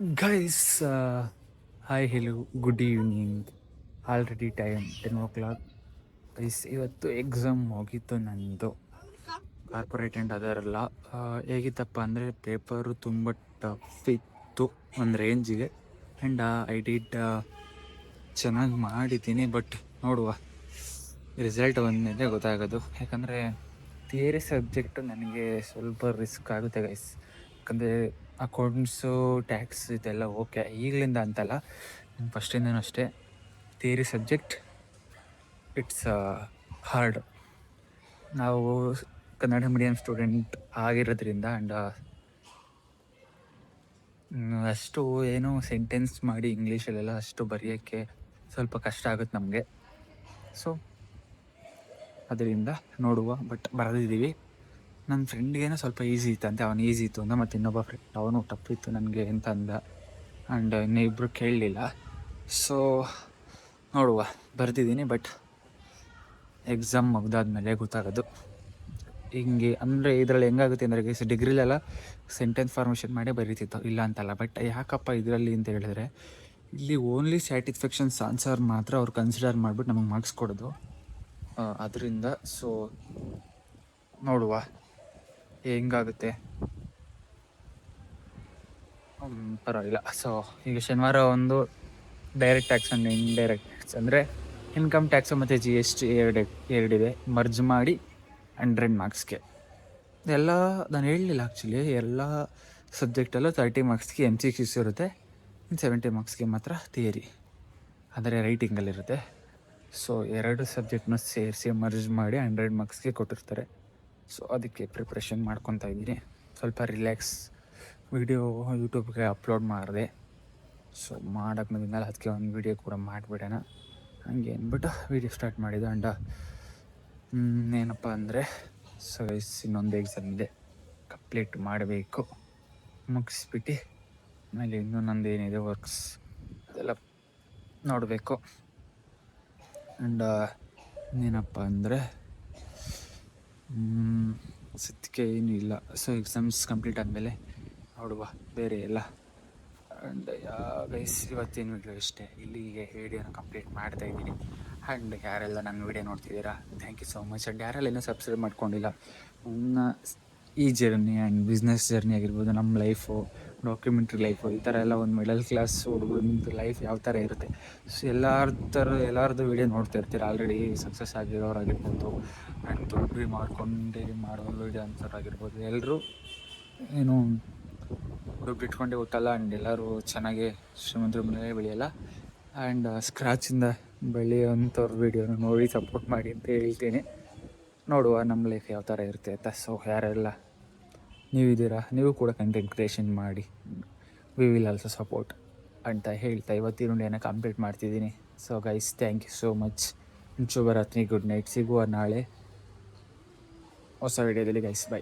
Guys hi hello good evening already time ten o'clock guys ಇವತ್ತು exam ಹೋಗಿತ್ತು ನನ್ನದು corporate and ಅದರಲ್ಲ. ಹೇಗಿತ್ತಪ್ಪ ಅಂದರೆ paper ತುಂಬ ಟಫ್ ಇತ್ತು. ಒಂದು ರೇಂಜಿಗೆ ಆ್ಯಂಡ್ ಐ ಡಿಡ್ ಚೆನ್ನಾಗಿ ಮಾಡಿದ್ದೀನಿ ಬಟ್ ನೋಡುವ. ರಿಸಲ್ಟ್ ಬಂದಿದೆ, ಗೊತ್ತಾಗೋದು. ಯಾಕಂದರೆ ಥಿಯರಿ ಸಬ್ಜೆಕ್ಟು ನನಗೆ ಸ್ವಲ್ಪ ರಿಸ್ಕ್ ಆಗುತ್ತೆ ಗೈಸ್ ಯಾಕಂದರೆ ಅಕೌಂಟ್ಸು, ಟ್ಯಾಕ್ಸ್ ಇದೆಲ್ಲ ಓಕೆ. ಈಗಲಿಂದ ಅಂತಲ್ಲ ಫಸ್ಟಿಂದನೂ ಅಷ್ಟೇ. ಥಿಯರಿ ಸಬ್ಜೆಕ್ಟ್ ಇಟ್ಸ್ ಹಾರ್ಡ್ ನಾವು ಕನ್ನಡ ಮೀಡಿಯಮ್ ಸ್ಟೂಡೆಂಟ್ ಆಗಿರೋದ್ರಿಂದ ಆ್ಯಂಡ್ ಅಷ್ಟು ಏನು ಸೆಂಟೆನ್ಸ್ ಮಾಡಿ ಇಂಗ್ಲೀಷಲ್ಲೆಲ್ಲ ಅಷ್ಟು ಬರೆಯೋಕ್ಕೆ ಸ್ವಲ್ಪ ಕಷ್ಟ ಆಗುತ್ತೆ ನಮಗೆ. ಸೊ ಅದರಿಂದ ನೋಡುವ ಬಟ್ ಬರೆದಿದ್ದೀವಿ. ನನ್ನ ಫ್ರೆಂಡ್ಗೇನೋ ಸ್ವಲ್ಪ ಈಸಿ ಇತ್ತು. ಅಂತ ಅವನು ಈಸಿ ಇತ್ತು ಅಂದ ಮತ್ತು ಇನ್ನೊಬ್ಬ ಫ್ರೆಂಡ್ ಅವನು ಇತ್ತು ನನಗೆ ಅಂತ ಅಂದ. ಆ್ಯಂಡ್ ಇನ್ನೂ ಇಬ್ಬರು ಕೇಳಲಿಲ್ಲ. ಸೊ ನೋಡುವ. ಬರ್ತಿದ್ದೀನಿ ಬಟ್ ಎಕ್ಸಾಮ್ ಮುಗ್ದಾದ್ಮೇಲೆ ಗೊತ್ತಾಗೋದು. ಹಿಂಗೆ, ಅಂದರೆ ಇದರಲ್ಲಿ ಹೆಂಗಾಗುತ್ತೆ ಅಂದರೆ ಗೈಸ್ ಡಿಗ್ರಿಲೆಲ್ಲ ಸೆಂಟೆನ್ಸ್ ಫಾರ್ಮೇಷನ್ ಮಾಡೇ ಬರೀತಿತ್ತು. ಇಲ್ಲ ಅಂತಲ್ಲ ಬಟ್ ಯಾಕಪ್ಪ ಇದರಲ್ಲಿ ಅಂತ ಹೇಳಿದ್ರೆ, ಇಲ್ಲಿ ಓನ್ಲಿ ಸ್ಯಾಟಿಸ್ಫ್ಯಾಕ್ಷನ್ಸ್ ಆನ್ಸರ್ ಮಾತ್ರ ಅವ್ರು ಕನ್ಸಿಡರ್ ಮಾಡಿಬಿಟ್ಟು ನಮಗೆ ಮಾರ್ಕ್ಸ್ ಕೊಡೋದು. ಅದರಿಂದ ಸೊ ನೋಡುವ. ಹೆಂಗಾಗುತ್ತೆ? ಪರವಾಗಿಲ್ಲ. ಸೊ ಈಗ ಶನಿವಾರ ಒಂದು direct tax and indirect tax ಅಂದರೆ ಇನ್ಕಮ್ ಟ್ಯಾಕ್ಸು ಮತ್ತು ಜಿ ಎಸ್ ಟಿ ಎರಡು, ಎರಡಿದೆ. ಮರ್ಜ್ ಮಾಡಿ ಹಂಡ್ರೆಡ್ ಮಾರ್ಕ್ಸ್ಗೆ ಎಲ್ಲ ನಾನು ಹೇಳಲಿಲ್ಲ ಆ್ಯಕ್ಚುಲಿ ಎಲ್ಲ ಸಬ್ಜೆಕ್ಟಲ್ಲೂ ತರ್ಟಿ ಮಾರ್ಕ್ಸ್ಗೆ ಎಂ ಸಿ ಕ್ಯೂಸ್ ಇರುತ್ತೆ. ಸೆವೆಂಟಿ ಮಾರ್ಕ್ಸ್ಗೆ ಮಾತ್ರ ಥಿಯರಿ ಅಂದರೆ ರೈಟಿಂಗಲ್ಲಿರುತ್ತೆ ಸೊ ಎರಡು ಸಬ್ಜೆಕ್ಟ್ನ ಸೇರಿಸಿ ಮರ್ಜ್ ಮಾಡಿ ಹಂಡ್ರೆಡ್ ಮಾರ್ಕ್ಸ್ಗೆ ಕೊಟ್ಟಿರ್ತಾರೆ. ಸೊ ಅದಕ್ಕೆ ಪ್ರಿಪ್ರೇಷನ್ ಮಾಡ್ಕೊತಾ ಇದ್ದೀನಿ. ಸ್ವಲ್ಪ ರಿಲ್ಯಾಕ್ಸ್ ವಿಡಿಯೋ ಯೂಟ್ಯೂಬ್ಗೆ ಅಪ್ಲೋಡ್ ಮಾಡಿದೆ. ಸೊ ಮಾಡಕ್ಕೆ ಬಂದಿದ್ಮೇಲೆ ಅದಕ್ಕೆ ಒಂದು ವಿಡಿಯೋ ಕೂಡ ಮಾಡಿಬಿಡೋಣ. ಹಂಗೆ ಅಂದ್ಬಿಟ್ಟು ವಿಡಿಯೋ ಸ್ಟಾರ್ಟ್ ಮಾಡಿದ್ದು. ಅಂಡ ಏನಪ್ಪ ಅಂದರೆ ಸೊ ಇನ್ನೊಂದು ಎಕ್ಸಾಮ್ ಇದೆ. ಕಂಪ್ಲೀಟ್ ಮಾಡಬೇಕು. ಮುಗಿಸ್ಬಿಟ್ಟು ಆಮೇಲೆ ಇನ್ನೂ ನಂದು ಏನಿದೆ ವರ್ಕ್ಸ್ ಅದೆಲ್ಲ ನೋಡಬೇಕು. ಆ್ಯಂಡ್ ಏನಪ್ಪ ಅಂದರೆ ಸದ್ಯಕ್ಕೆ ಏನೂ ಇಲ್ಲ. ಸೊ ಎಕ್ಸಾಮ್ಸ್ ಕಂಪ್ಲೀಟ್ ಆದಮೇಲೆ ನೋಡುವ. ಬೇರೆ ಎಲ್ಲ. ಆ್ಯಂಡ್ ಗೈಸ್ ಇವತ್ತೇನು ವಿಡಿಯೋ ಇಷ್ಟೇ? ಇಲ್ಲಿಗೆ ವಿಡಿಯೋನ ಕಂಪ್ಲೀಟ್ ಮಾಡ್ತಾ ಇದ್ದೀನಿ. ಆ್ಯಂಡ್ ಯಾರೆಲ್ಲ ನನ್ನ ವಿಡಿಯೋ ನೋಡ್ತಿದ್ದೀರಾ? Thank you so much and ಯಾರೆಲ್ಲ ಇನ್ನೂ ಸಬ್ಸ್ಕ್ರೈಬ್ ಮಾಡ್ಕೊಂಡಿಲ್ಲ? ನನ್ನ ಈ ಜರ್ನಿ ಆ್ಯಂಡ್ ಬಿಸ್ನೆಸ್ ಜರ್ನಿ ಆಗಿರ್ಬೋದು, ನಮ್ಮ ಲೈಫು ಡಾಕ್ಯುಮೆಂಟ್ರಿ ಲೈಫು, ಈ ಥರ ಎಲ್ಲ ಒಂದು ಮಿಡಲ್ ಕ್ಲಾಸ್ ಹುಡುಗಂದು ಲೈಫ್ ಯಾವ ಥರ ಇರುತ್ತೆ. ಸೊ ಎಲ್ಲರ ಥರ ಎಲ್ಲರದ್ದು ವಿಡಿಯೋ ನೋಡ್ತಾ ಇರ್ತೀರ. ಆಲ್ರೆಡಿ ಸಕ್ಸಸ್ ಆಗಿರೋರಾಗಿರ್ಬೋದು ಆ್ಯಂಡ್ ದುಡ್ಡು ಮಾಡ್ಕೊಂಡೇ ಮಾಡೋ ವಿಡಿಯೋ ಆಗಿರ್ಬೋದು. ಎಲ್ಲರೂ ಏನು ದುಡ್ಡು ಇಟ್ಕೊಂಡೇ ಗೊತ್ತಲ್ಲ ಆ್ಯಂಡ್ ಎಲ್ಲರೂ ಚೆನ್ನಾಗಿ ಶ್ರೀಮಂತರ ಮನೆ ಬೆಳೆಯಲ್ಲ. ಆ್ಯಂಡ್ ಸ್ಕ್ರಾಚಿಂದ ಬೆಳೆಯೋಂಥವ್ರ ವೀಡಿಯೋನ ನೋಡಿ ಸಪೋರ್ಟ್ ಮಾಡಿ ಅಂತ ಹೇಳ್ತೀನಿ. ನೋಡುವ ನಮ್ಮ ಲೈಫ್ ಯಾವ ಥರ ಇರುತ್ತೆ ಅಂತ. ಸೊ ಯಾರೆಲ್ಲ ನೀವಿದ್ದೀರಾ? ನೀವು ಕೂಡ ಕಂಟೆಂಟ್ ಕ್ರಿಯೇಷನ್ ಮಾಡಿ. ವಿ ವಿಲ್ ಆಲ್ಸೋ ಸಪೋರ್ಟ್ ಅಂತ ಹೇಳ್ತಾ ಇವತ್ತಿನ ವಿಡಿಯೋನ ಕಂಪ್ಲೀಟ್ ಮಾಡ್ತಿದ್ದೀನಿ. So guys thank you so much ಶುಭರಾತ್ರಿ ಗುಡ್ ನೈಟ್ ಸಿಗುವ ನಾಳೆ ಹೊಸ ವಿಡಿಯೋದಲ್ಲಿ ಗೈಸ್ ಬೈ